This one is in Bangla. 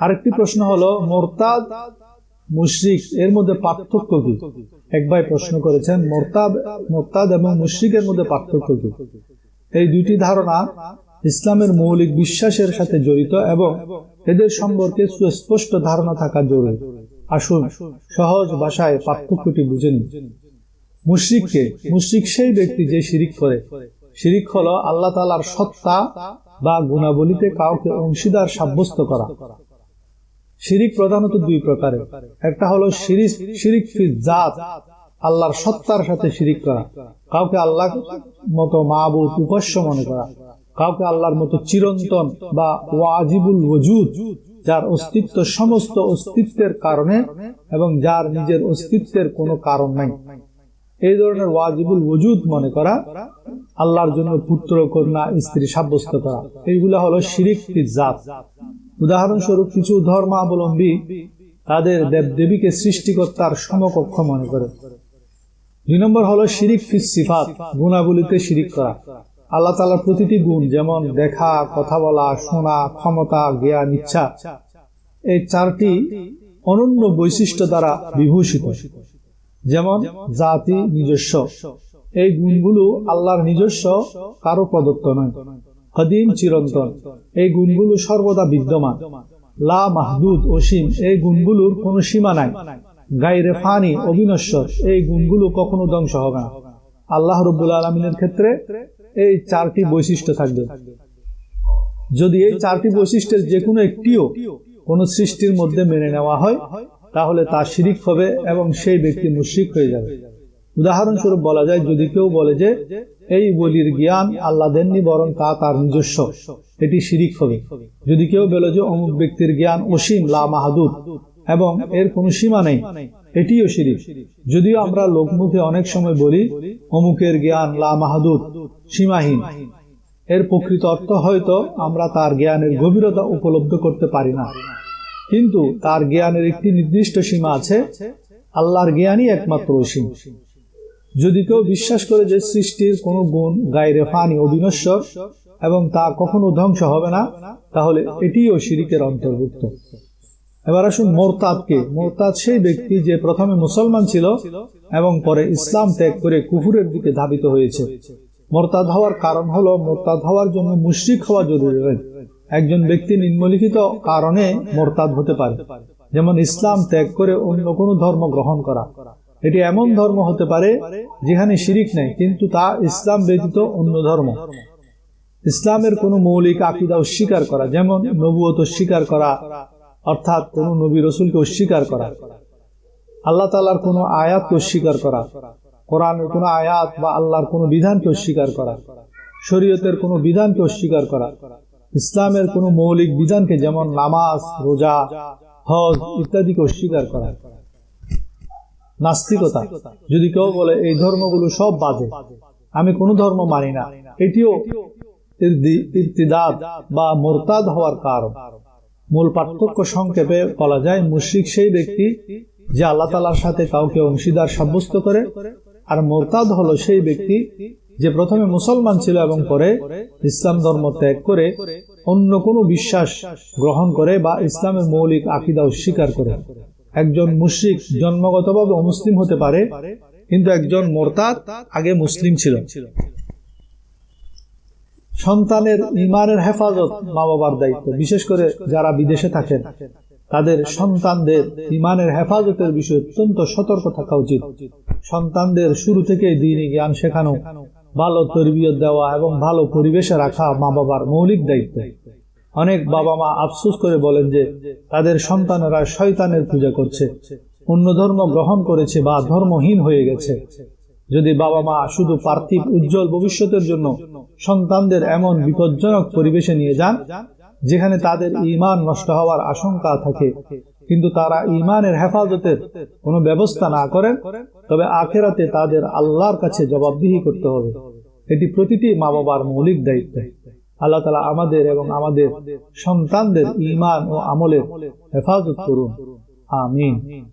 আরেকটি প্রশ্ন হলো, মোরতাদ মুশরিক এর মধ্যে পার্থক্য কি? এক ভাই প্রশ্ন করেছেন, মোরতাদ মোরতাদ এবং মুশরিকের মধ্যে পার্থক্য কি? এই দুইটি ধারণা ইসলামের মৌলিক বিশ্বাসের সাথে জড়িত এবং এদের সম্পর্কে সুস্পষ্ট ধারণা থাকা জরুরি। আসুন, সহজ ভাষায় পার্থক্যটি বুঝে নিন মুশরিককে মুশরিক সেই ব্যক্তি যে শিরিক করে। শিরিক হলো আল্লাহ তালার সত্তা বা গুণাবলীতে কাউকে অংশীদার সাব্যস্ত করা। শিরিক প্রধানত দুই প্রকারের। একটা হলো শিরিক শিরিক জাত, আল্লাহর সত্তার সাথে শিরিক করা। কাউকে আল্লাহ মতো মাহবুদ উপাস্য মনে করা। কাউকে আল্লাহর মতো চিরন্তন বা ওয়াজিবুল ওজুদ, যার অস্তিত্ব সমস্ত অস্তিত্বের কারণে এবং যার নিজের অস্তিত্বের কোনো কারণ নাই। এই ধরনের ওয়াজিবুল ওজুদ মনে করা, আল্লাহর জন্য পুত্র, কন্যা, স্ত্রী সাব্যস্ত করা। এইগুলা হলো শিরিক জাত। উদাহরণস্বরূপ কিছু ধর্মাবলম্বী তাদের দেবদেবীকে সৃষ্টিকর্তার সমকক্ষ মনে করে। দুই নম্বর হলো শিরিক সিফাত, গুণাবলীতে শিরিক করা। আল্লাহ তালার প্রতিটি গুণ যেমন দেখা, কথা বলা, শোনা, ক্ষমতা, জ্ঞান, ইচ্ছা, এই চারটি অনন্য বৈশিষ্ট্য দ্বারা বিভূষিত। যেমন জাতি নিজস্ব। এই গুণগুলো আল্লাহর নিজস্ব, কারও প্রদত্ত নয়। কদিম চিরন্তন। এই গুণগুলো সর্বদা বিদ্যমান। লা মাহদুদ অসীম। এই গুণগুলোর কোনো সীমা নাই। গাইরে ফানি অবিনশ্বর। এই গুণগুলো কখনো ধ্বংস হবে না। আল্লাহ রব্বুল আলমিনের ক্ষেত্রে এই চারটি বৈশিষ্ট্য থাকবে। যদি এই চারটি বৈশিষ্ট্যের যে কোনো একটিও কোনো সৃষ্টির মধ্যে মেনে নেওয়া হয়, তাহলে তা শিরিক হবে এবং সেই ব্যক্তি মুশ্রিক হয়ে যাবে। উদাহরণস্বরূপ বলা যায়, যদি কেউ বলে যে, এই বলির জ্ঞান আল্লাহ দেননি, বরং তা তার নিজস্ব। এটি শিরিক হবে। যদি কেউ বলে যে, অমুক ব্যক্তির জ্ঞান অসীম, লা মাহাদুর এবং এর কোনো সীমা নেই, এটিও শিরিক। যদিও আমরা লোকমুখে অনেক সময় বলি, অমুকের জ্ঞান লা মাহাদুর সীমাহীন। এর প্রকৃত অর্থ হয়তো আমরা তার জ্ঞানের গভীরতা উপলব্ধ করতে পারি না। কিন্তু তার জ্ঞানের একটি নির্দিষ্ট সীমা আছে, আল্লাহর জ্ঞানই একমাত্র অসীম। যদি কেউ বিশ্বাস করে যে সৃষ্টির কোনো গুণ গায়ে ফানি অবিনশ্বর এবং তা কখনো ধ্বংস হবে না, তাহলে এটিও শিরিকের অন্তর্ভুক্ত। এবার আসুন মোরতাদকে। মোরতাদ সেই ব্যক্তি যে প্রথমে মুসলমান ছিল এবং পরে ইসলাম ত্যাগ করে কুহুরের দিকে ধাবিত হয়েছে। মোরতাদ হওয়ার কারণ হলো, মোরতাদ হওয়ার জন্য মুশ্রিক হওয়া জরুরি। একজন ব্যক্তি নিম্নলিখিত কারণে মোরতাদ হতে পারে। যেমন ইসলাম ত্যাগ করে অন্য কোনো ধর্ম গ্রহণ করা। এটি এমন ধর্ম হতে পারে যেখানে শিরিক নেই, কিন্তু তা ইসলাম ব্যতীত অন্য ধর্ম। ইসলামের কোনো মৌলিক আকিদা অস্বীকার করা, যেমন নবুয়ত অস্বীকার করা, অর্থাৎ কোন নবী রসুলকে অস্বীকার করা। আল্লাহ তালার কোনো আয়াতকে অস্বীকার করা, কোরআনের কোনো আয়াত বা আল্লাহর কোনো বিধানকে অস্বীকার করা, শরীয়তের কোনো বিধানকে অস্বীকার করা। ইসলামের কোনো মৌলিক বিধানকে যেমন নামাজ, রোজা, হজ ইত্যাদিকে অস্বীকার করা। নাস্তিকতা। যদি কেউ বলে, এই ধর্মগুলো সব বাজে, আমি কোনো ধর্ম মানি না। এটিও ইরতিদাদ বা মোরতাদ হওয়ার কারণ। মূল পার্থক্য সংক্ষেপে বলা যায়, মুশ্রিক সেই ব্যক্তি যে আল্লাহ তালার সাথে কাউকে অংশীদার সাব্যস্ত করে, আর মোরতাদ হলো সেই ব্যক্তি যে প্রথমে মুসলমান ছিল এবং পরে ইসলাম ধর্ম ত্যাগ করে অন্য কোনো বিশ্বাস গ্রহণ করে বা ইসলামের মৌলিক আকিদা অস্বীকার করে। একজন মুশ্রিক জন্মগতভাবে অমুসলিম হতে পারে, কিন্তু একজন মোরতাদ আগে মুসলিম ছিল। সন্তানের ইমানের হেফাজত মা বাবার দায়িত্ব। বিশেষ করে যারা বিদেশে থাকেন, তাদের সন্তানদের ইমানের হেফাজতের বিষয়ে অত্যন্ত সতর্ক থাকা উচিত। সন্তানদের শুরু থেকে দিনই জ্ঞান শেখানো, ভালো তরবিয়ত দেওয়া এবং ভালো পরিবেশে রাখা মা বাবার মৌলিক দায়িত্ব। অনেক বাবা মা আফসুস করে বলেন যে তাদের সন্তানেরা শয়তানের পূজা করছে। অন্য ধর্ম গ্রহণ করেছে বা ধর্মহীন হয়ে গেছে। যদি বাবা মা শুধু পার্থিব উজ্জ্বল ভবিষ্যতের জন্য সন্তানদের এমন বিপজ্জনক পরিবেশে নিয়ে যান, যেখানে তাদের ইমান নষ্ট হওয়ার আশঙ্কা থাকে, কিন্তু তারা ইমানের হেফাজতের কোনো ব্যবস্থা না করেন, তবে আখেরাতে তাদের আল্লাহর কাছে জবাবদিহি করতে হবে। এটি প্রতিটি মা বাবার মৌলিক দায়িত্ব। আল্লাহ তালা আমাদের এবং আমাদের সন্তানদের ইমান ও আমলের হেফাজত করুন। আমিন।